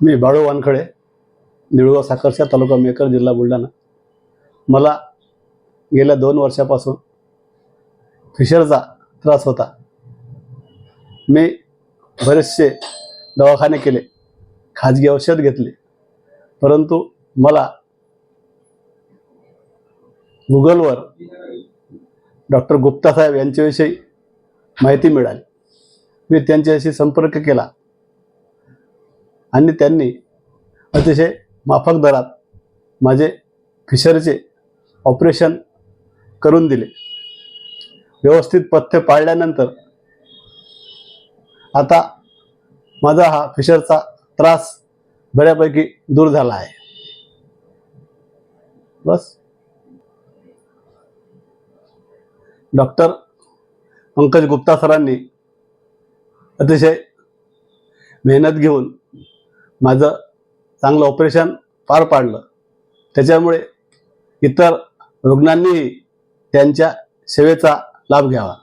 मी बाळू वानखडे निळुवा साखरशा तालुका मेकर जिल्हा बुलढाणा. मला गेल्या दोन वर्षापासून फिशरचा त्रास होता. मी बरेचसे दवाखाने केले खाजगी औषध घेतले परंतु मला गुगलवर डॉक्टर गुप्ता साहेब यांच्याविषयी माहिती मिळाली. मी त्यांच्याशी संपर्क केला. आणि त्यांनी अतिशय माफक दरात माझे फिशरचे ऑपरेशन करून दिले. व्यवस्थित पथ्य पाळल्यानंतर आता माझा हा फिशरचा त्रास बऱ्यापैकी दूर झाला आहे. बस. डॉक्टर पंकज गुप्ता सरांनी अतिशय मेहनत घेऊन माझं चांगलं ऑपरेशन पार पाडलं. त्याच्यामुळे इतर रुग्णांनीही त्यांच्या सेवेचा लाभ घ्यावा.